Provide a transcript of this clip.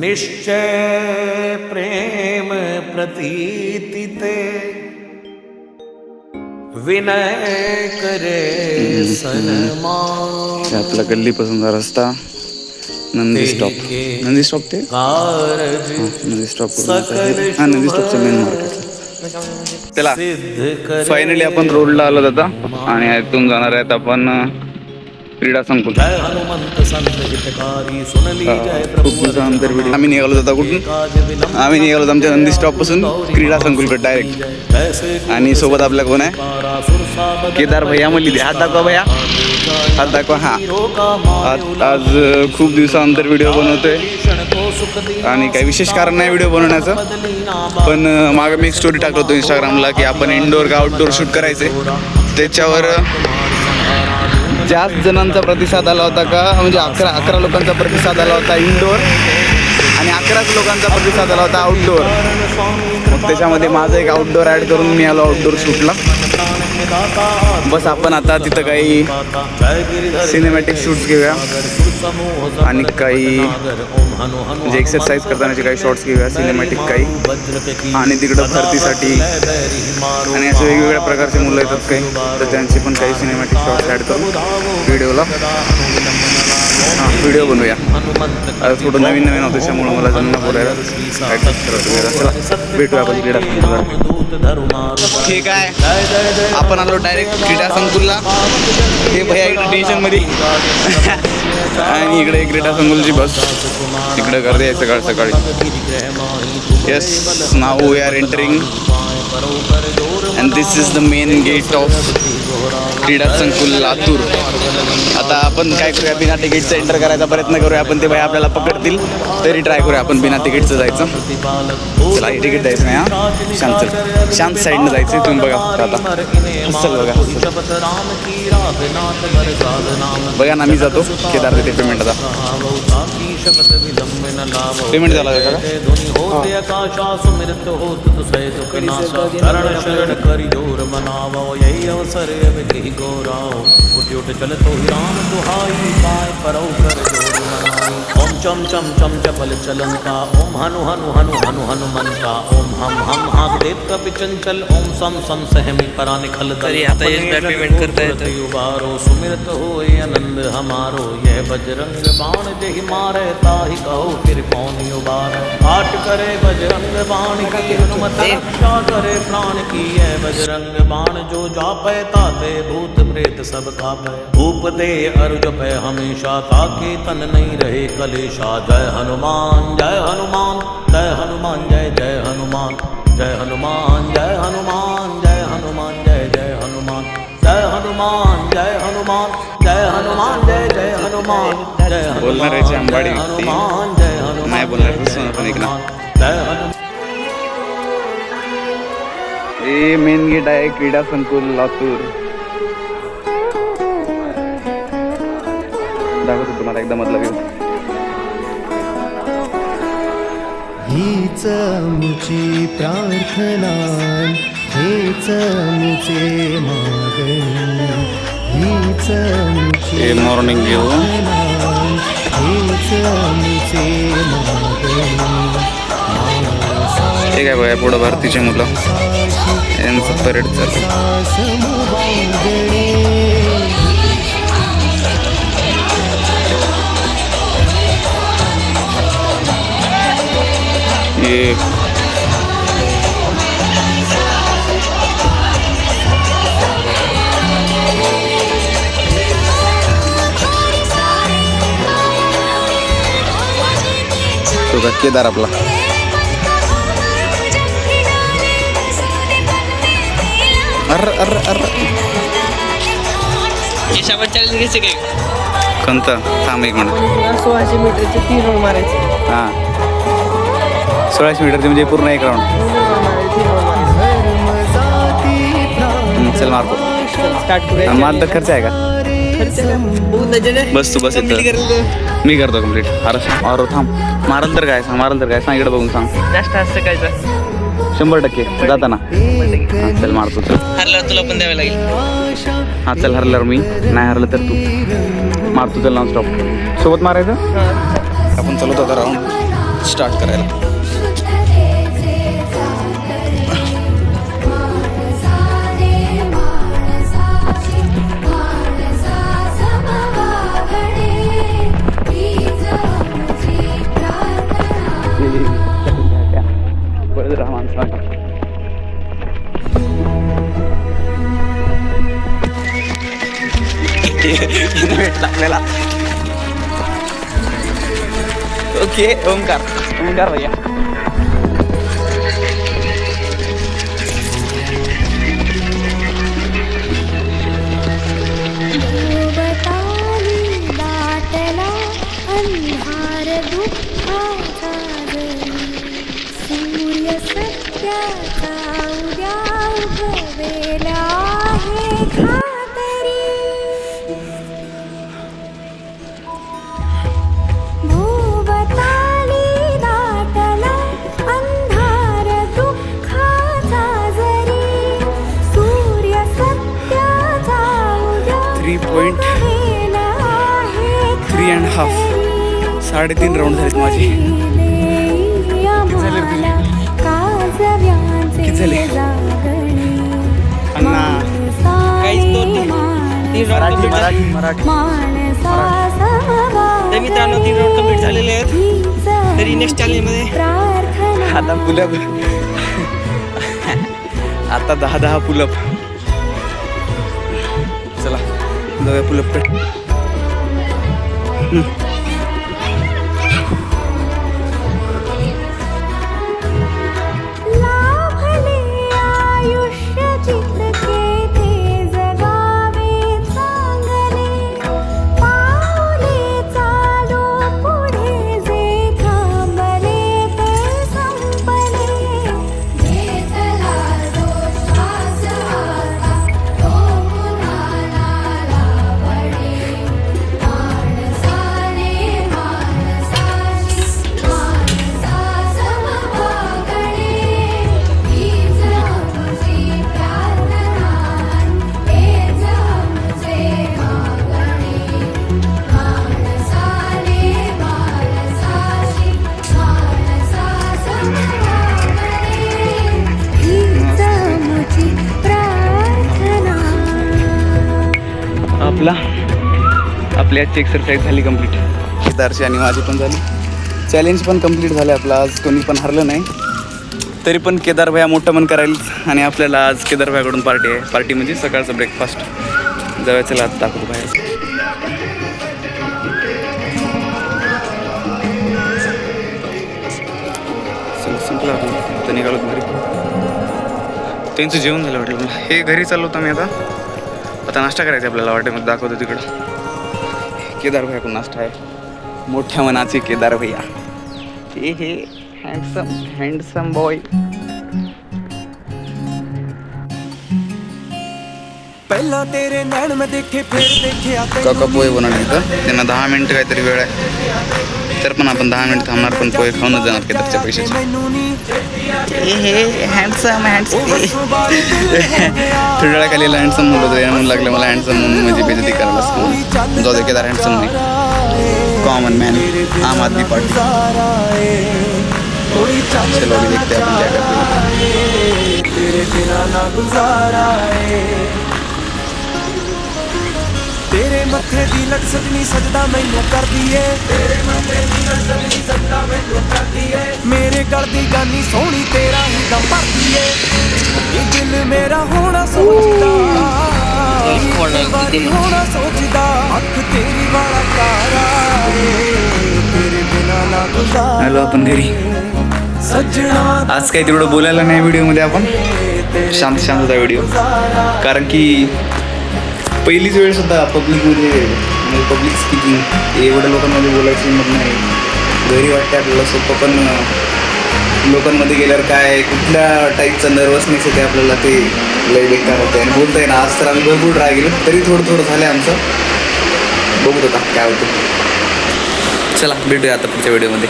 निश्चय प्रेम प्रतीति ते विनय करे सन्मान आपला गल्लीपासूनचा रस्ता नंदी स्टॉप. नंदी स्टॉप ते? नंदी स्टॉप हा नंदी स्टॉपचं मेन मार्केट चला फायनली आपण रोडला आलो आता आणि इथून जाणार आहेत आपण क्रीडा संकुल. खूप दिवसानंतर आम्ही निघालो होतो कुठून? आम्ही निघालो आमच्या नंदी स्टॉपपासून क्रीडा संकुलकडे डायरेक्ट आणि सोबत आपल्या कोण आहे? केदार भैया म्हणली हात दाखवा भैया. हात दाखवा हा. आज खूप दिवसानंतर व्हिडिओ बनवतोय. आणि काही विशेष कारण नाही व्हिडिओ बनवण्याचं. पण मागे मी एक स्टोरी टाकलो होतो इंस्टाग्रामला की आपण इनडोअर का आउटडोअर शूट करायचे. त्याच्यावर जास्त जणांचा प्रतिसाद आला होता का? म्हणजे अकरा अकरा लोकांचा प्रतिसाद आला होता इनडोअर आणि अकराच लोकांचा प्रतिसाद आला होता आउटडोअर मग त्याच्यामध्ये माझं एक आउटडोअर ॲड करून मी आलो आउटडोअर शूटला बस आपण आता तिथं काही सिनेमॅटिक शूट्स घेऊया. आणि काही ओम म्हणजे एक्सरसाइज करतानाचे काही शॉर्ट्स घेऊया सिनेमॅटिक काही. आणि तिकडं भरतीसाठी. आणि असे वेगवेगळ्या प्रकारचे मुलं येतात काही. तर त्यांचे पण काही सिनेमॅटिक शॉर्ट्स ॲड करू. व्हिडिओला. हां व्हिडिओ बनवूया. आता थोडं नवीन नवीन होतं त्याच्यामुळे मला जमना बोलायला. भेटूया आपण. क्रीडा ठीक आहे. आपण आलो डायरेक्ट क्रीडा संकुलला. हे भैया इकडे टेन्शनमध्ये आणि इकडे क्रीडा संकुलची बस. इकडे गर्दी आहे सकाळ सकाळी. Yes now we are entering and this is the main gate of क्रीडा संकुल लातूर आता आपण काय करूया? बिना तिकीटचं एंटर करायचा प्रयत्न करूया. आपण ते भाई आपल्याला पकडतील. तरी ट्राय करूया आपण बिना तिकीटचं जायचं. चला हे तिकीट द्यायचं नाही हा. शांत चल. शांत साईडनं जायचं तुम्ही बघा आता. चल बघा. बघा ना मी जातो. केदार देते पेमेंट आता. पेमेंट झाला का? शरण शरण करि ज़ोर मनावो यही अवसर अब कही गौराओ उठ उठ चल तो ही राम दुहाई पाए परौ कर ज़ोर मनाई। ओम चम चम चम चपल चलंता ओम हनु हनु हनु हनु हनुमंता। ओम हम हम हाक देत कपि चंचल ओम सम सम सहमी परा निखल बार पेमेंट करता है। तो। उबारो सुमिरत होए आनंद हमारो। यह बजरंग बाण देहि मारे ताहि कहो फिर कौन उबार। आट करे बजरंग बाण की हनुमत रक्षा करे। प्राण की यह बजरंग बाण जो जापै ताते भूत प्रेत सब कापै भूप दे अर्ज पै हमेशा ताके तन नहीं रहे कलेशा जय हनुमान जय हनुमान जय हनुमान जय जय हनुमान जय हनुमान जय हनुमान जय हनुमान जय जय हनुमान जय हनुमान जय हनुमान जय हनुमान जय जय हनुमान जय हनुमान जय. हनुमान जय हनुमान जय. हनुमान, जय हनुमान हे मेन गेट आहे क्रीडा संकुल लातूर. दाखवतो तुम्हाला एकदा मधला व्यू हीच मुची प्रार्थना हेच मुचे मागणी. हीच मुची हे मॉर्निंग व्यू हे काय बघा पुढं भारतीचे मुलं. यांचं परेड चालू. समवांगणे तो केदार आपला. अर अर अर. हिशाबात चॅलेंज घ्यायचे काय? कोणतं? थांब एक मिनिट. सोळाशे मीटरचे तीन रोल मारायचे. हां. सोळाशे मीटरचे म्हणजे पूर्ण एक राऊंड तीन मारायचे चल मारतो. स्टार्ट आणि माझा खर्च आहे का? बस तू बस इथं. मी करतो कंप्लीट अरे अरे थांब. मारल तर काय? सांग मारल तर काय? सांग इकडे बघून सांग. जास्त असतं काय तर शंभर टक्के. जाताना. हा, चल मारतो चल हरल्यावर तुला पण द्यावे लागेल. हा चल हरल्यावर मी नाही हरलं तर तू. मारतो चल नॉन स्टॉप सोबत मारायचं? आपण चलत होता राऊंड. स्टार्ट करायला. भेटला आपल्याला ओके ओमकार ओमकार भैया. साडेतीन राऊंड झालेत माझे. किती झाले? अण्णा. complete झाले. मराठी तर मित्रांनो तीन राऊंड कंप्लीट झालेले आहेत. तरी नेक्स्ट चॅलेंजमध्ये आता पुलप आता दहा दहा पुलप चला जाऊया पुलप आपला आपली आजची एक्सरसाइज झाली कंप्लीट केदारची आणि माझी पण झाली. चॅलेंज पण कंप्लीट झालं आपलं. आज कोणी पण हरलं नाही. तरी पण केदार भया मोठं मन करायला आणि आपल्याला आज केदार भयाकडून पार्टी आहे. पार्टी म्हणजे सकाळचं ब्रेकफास्ट जवळ चला आता दाखवतो बाहेर. चल आपण. निघालो घरी. त्यांचं जेवण झालं वाटलं मला. हे घरी चाललो होतं मी आता. आता नाश्ता करायचा आपल्याला वाटेमध्ये दाखवतो तिकडं. केदार भैयाकडून नाश्ता आहे. मोठ्या मनाचे केदार भैया. हे हँडसम हँडसम बॉय पहिला तेरे नैन में देखे फिर देखिया काका पोहे बनवले इथं त्यांना दहा मिनिट काहीतरी वेळ आहे तर पण आपण दहा मिनिट थांबणार पण पोहे खाऊन जाणार केदारच्या पैशाचे हे हँडसम हँडसम थोड्या खाली हँडसम म्हणत होते म्हणून लागलं मला हँडसम म्हणून म्हणजे बेजती करायला असतो जो केदार हँडसम नाही common man Aam Aadmi party चलो देखते हैं अपन क्या ਮੱਥੇ ਦੀ ਲਟ ਸਜਣੀ ਸਜਦਾ ਮੈਨੂੰ ਕਰਦੀ ਏ ਤੇਰੇ ਮੱਥੇ ਦੀ ਲਟ ਸਜਣੀ ਸਜਦਾ ਮੈਨੂੰ ਕਰਦੀ ਏ ਮੇਰੇ ਗਲ ਦੀ ਗਾਨੀ ਸੋਹਣੀ ਤੇਰਾ ਹੀ ਦਮ ਭਰਦੀ ਏ ਇਹ ਦਿਲ ਮੇਰਾ ਹੋਣਾ ਸੋਚਦਾ ਇਹ ਕੋਣ ਹੈ? ਇੱਕ ਵਾਰੀ ਹੋਣਾ ਸੋਚਦਾ ਅੱਖ ਤੇਰੀ ਵਾਲਾ ਕਾਰਾ ਏ ਤੇਰੇ ਬਿਨਾ ਨਾ ਗੁਜ਼ਾਰਾ आलो आपण घरी सजना आज काही तेवढं बोलायला नाही व्हिडिओमध्ये आपण शांत शांत होता व्हिडिओ कारण की पहिलीच वेळ सुद्धा पब्लिकमध्ये म्हणजे पब्लिक स्पीकिंग एवढ्या लोकांमध्ये बोलायची मग नाही. घरी वाटते आपल्याला सोपं पण लोकांमध्ये गेल्यावर काय कुठल्या टाईपचा नर्वसनेस येते आपल्याला ते लय बेकार होते. आणि बोलता येईल आज तर आम्ही भरपूर ट्राय गेलो तरी थोडं थोडं झालं आहे आमचं. बघू आता काय होतं. चला भेटूया आता पुढच्या व्हिडिओमध्ये